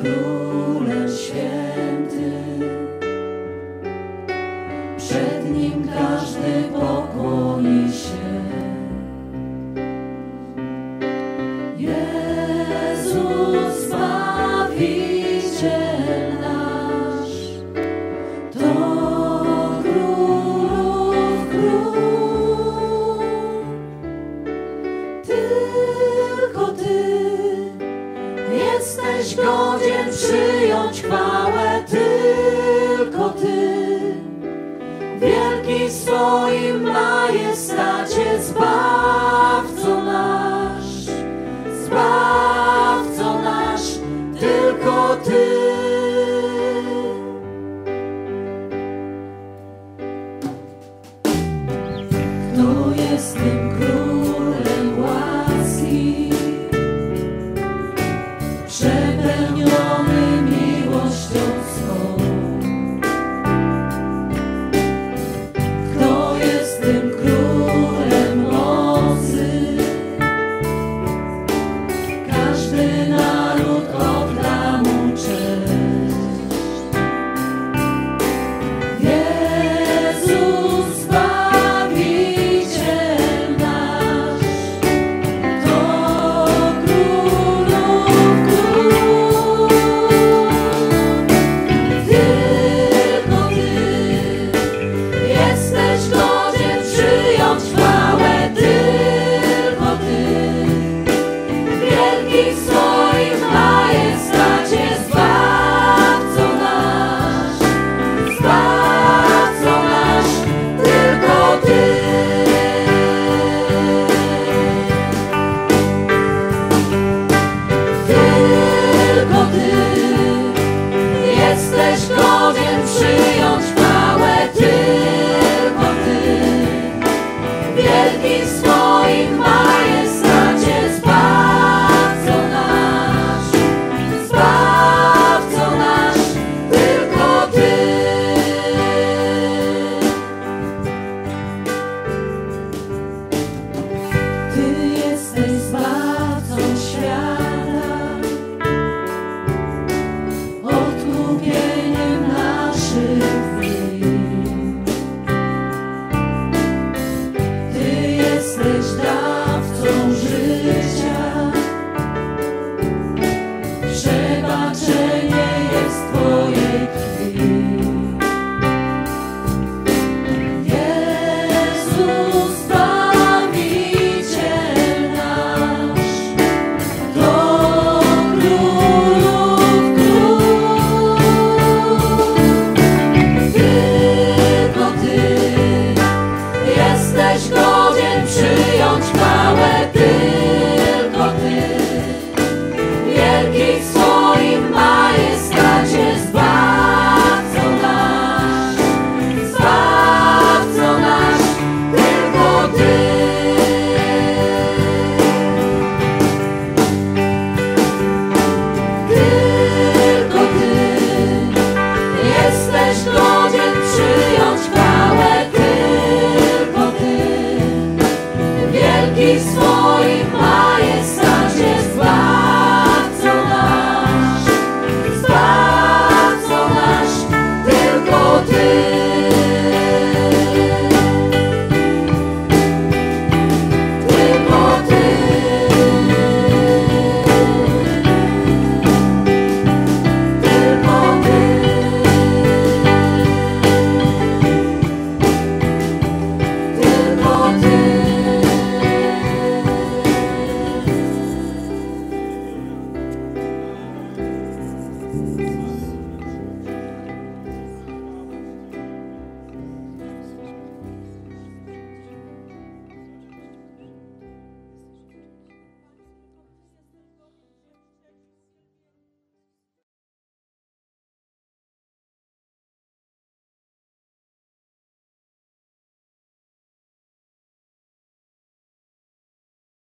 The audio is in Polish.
cruz. oddać chwałę tylko Ty. Wielki w swoim majestacie Zbawco nasz, Zbawco nasz, tylko Ty. Kto jest tym królem? das glórias.